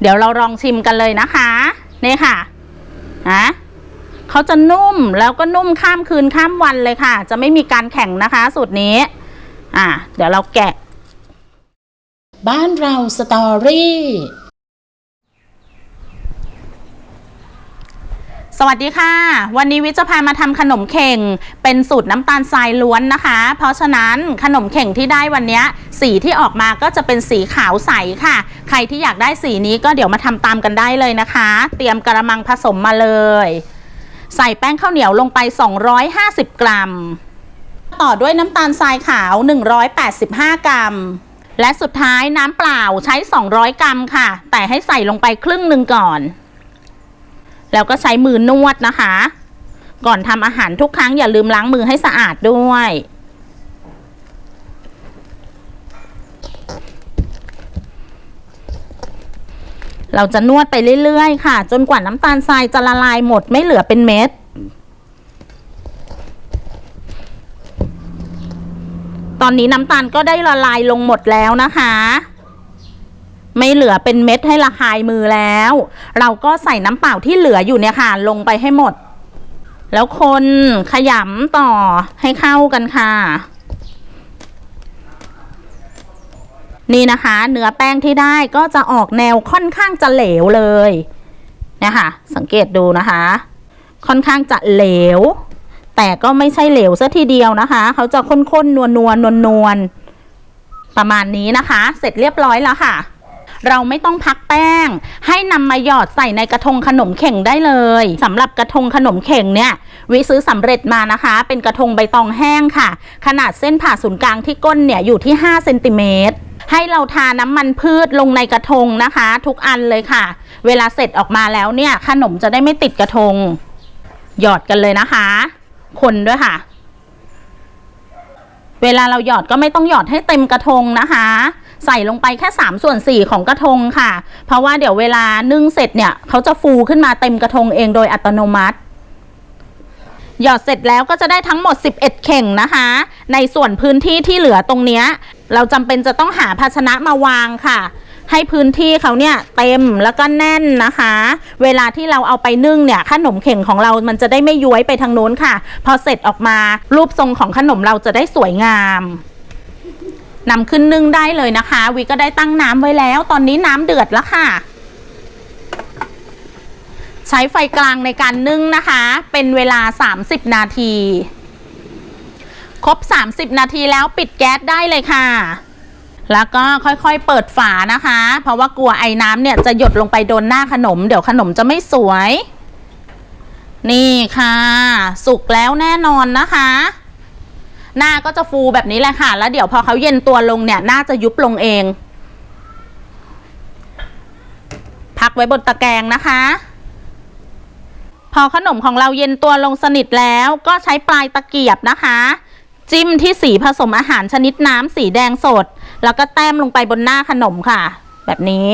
เดี๋ยวเราลองชิมกันเลยนะคะนี่ค่ะนะเขาจะนุ่มแล้วก็นุ่มข้ามคืนข้ามวันเลยค่ะ จะไม่มีการแข็งนะคะสูตรนี้ อะเดี๋ยวเราแกะ บ้านเราสตอรี่ สวัสดีค่ะ วันนี้วิจะพามาทำขนมเข่ง เป็นสูตรน้ำตาลทรายล้วนนะคะ เพราะฉะนั้นขนมเข่งที่ได้วันนี้สีที่ออกมาก็จะเป็นสีขาวใสค่ะ ใครที่อยากได้สีนี้ก็เดี๋ยวมาทำตามกันได้เลยนะคะ เตรียมกระมังผสมมาเลย ใส่แป้งข้าวเหนียวลงไป 250 กรัม ต่อด้วยน้ำตาลทรายขาว 185 กรัม และสุดท้ายน้ำเปล่าใช้ 200 กรัมค่ะ แต่ให้ใส่ลงไปครึ่งหนึ่งก่อน แล้วก็ใช้มือนวดนะคะ ก่อนทำอาหารทุกครั้งอย่าลืมล้างมือให้สะอาดด้วย เราจะนวดไปเรื่อยๆ ค่ะ จนกว่าน้ำตาลทรายจะละลายหมดไม่เหลือเป็นเม็ดตอนนี้น้ำตาลก็ได้ละลายลงหมดแล้วนะคะ ไม่เหลือเป็นเม็ดให้ระคายมือแล้ว เราก็ใส่น้ำเปล่าที่เหลืออยู่เนี่ยค่ะ ลงไปให้หมด แล้วคนขยำต่อให้เข้ากันค่ะ นี่นะคะ เนื้อแป้งที่ได้ก็จะออกแนวค่อนข้างจะเหลวเลยนะคะสังเกตดูนะคะ ค่อนข้างจะเหลว แต่ก็ไม่ใช่เหลวซะทีเดียวนะคะ เขาจะข้นๆนวลๆนวลๆประมาณนี้นะคะ เสร็จเรียบร้อยแล้วค่ะ เราไม่ต้องพักแป้ง ให้นำมาหยอดใส่ในกระทงขนมเข่งได้เลยสำหรับกระทงขนมเข่งเนี่ยวิซื้อสำเร็จมานะคะ เป็นกระทงใบตองแห้งค่ะ ขนาดเส้นผ่าศูนย์กลางที่ก้นเนี่ยอยู่ที่5เซนติเมตรให้เราทาน้ำมันพืชลงในกระทงนะคะ ทุกอันเลยค่ะ เวลาเสร็จออกมาแล้วเนี่ย ขนมจะได้ไม่ติดกระทง หยอดกันเลยนะคะ คนด้วยค่ะ เวลาเราหยอดก็ไม่ต้องหยอดให้เต็มกระทงนะคะ ใส่ลงไปแค่ 3 ส่วน 4 ของกระทงค่ะ เพราะว่าเดี๋ยวเวลานึ่งเสร็จเนี่ยเขาจะฟูขึ้นมาเต็มกระทงเองโดยอัตโนมัติหยอดเสร็จแล้วก็จะได้ทั้งหมด 11 เข่งนะคะ ในส่วนพื้นที่ที่เหลือตรงเนี้ยเราจำเป็นจะต้องหาภาชนะมาวางค่ะ ให้พื้นที่เขาเนี่ยเต็มแล้วก็แน่นนะคะ เวลาที่เราเอาไปนึ่งเนี่ยขนมเข่งของเรามันจะได้ไม่ย้วยไปทางโน้นค่ะ พอเสร็จออกมารูปทรงของขนมเราจะได้สวยงาม นำขึ้นนึ่งได้เลยนะคะ วิก็ได้ตั้งน้ำไว้แล้ว ตอนนี้น้ำเดือดแล้วค่ะ ใช้ไฟกลางในการนึ่งนะคะ เป็นเวลา 30 นาที ครบ 30 นาทีแล้วปิดแก๊สได้เลยค่ะ แล้วก็ค่อยๆเปิดฝานะคะ เพราะว่ากลัวไอ้น้ำเนี่ยจะหยดลงไปโดนหน้าขนม เดี๋ยวขนมจะไม่สวย นี่ค่ะ สุกแล้วแน่นอนนะคะ หน้าก็จะฟูแบบนี้แหละค่ะ แล้วเดี๋ยวพอเขาเย็นตัวลงเนี่ยหน้าจะยุบลงเอง พักไว้บนตะแกรงนะคะ พอขนมของเราเย็นตัวลงสนิทแล้วก็ใช้ปลายตะเกียบนะคะ จิ้มที่สีผสมอาหารชนิดน้ำสีแดงสด แล้วก็แต้มลงไปบนหน้าขนมค่ะ แบบนี้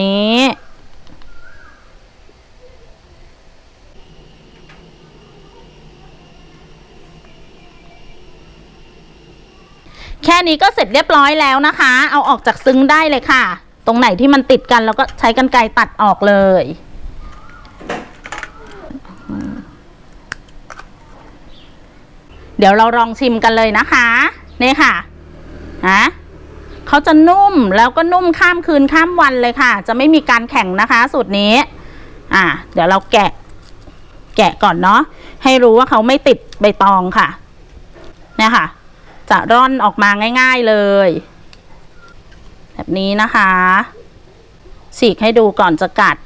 นี้ แค่นี้ก็เสร็จเรียบร้อยแล้วนะคะ เอาออกจากซึ้งได้เลยค่ะ ตรงไหนที่มันติดกันแล้วก็ใช้กันไกรตัดออกเลย เดี๋ยวเราลองชิมกันเลยนะคะนี่ค่ะนะเขาจะนุ่มแล้วก็นุ่มข้ามคืนข้ามวันเลยค่ะ จะไม่มีการแข็งนะคะ สูตรนี้ อะเดี๋ยวเราแกะ แกะก่อนเนาะให้รู้ว่าเขาไม่ติดใบตองค่ะเนี่ยค่ะ จะร่อนออกมาง่ายๆเลย แบบนี้นะคะ ฉีกให้ดูก่อนจะกัด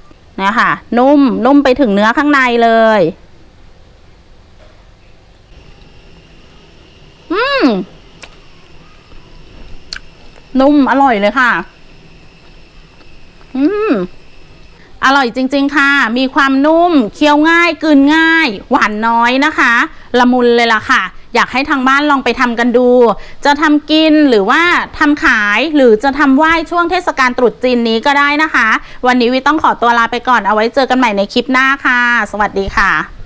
นี่ยค่ะนุ่มนุ่มไปถึงเนื้อข้างในเลย อืม นุ่มอร่อยเลยค่ะ อืม อร่อยจริง ๆ ค่ะ มีความนุ่ม เคี้ยวง่าย กลืนง่าย หวานน้อยนะคะ ละมุนเลยล่ะค่ะ อยากให้ทางบ้านลองไปทำกันดู จะทำกินหรือว่าทำขายหรือจะทำไหว้ช่วงเทศกาลตรุษจีนนี้ก็ได้นะคะ วันนี้วิต้องขอตัวลาไปก่อนเอาไว้เจอกันใหม่ในคลิปหน้าค่ะ สวัสดีค่ะ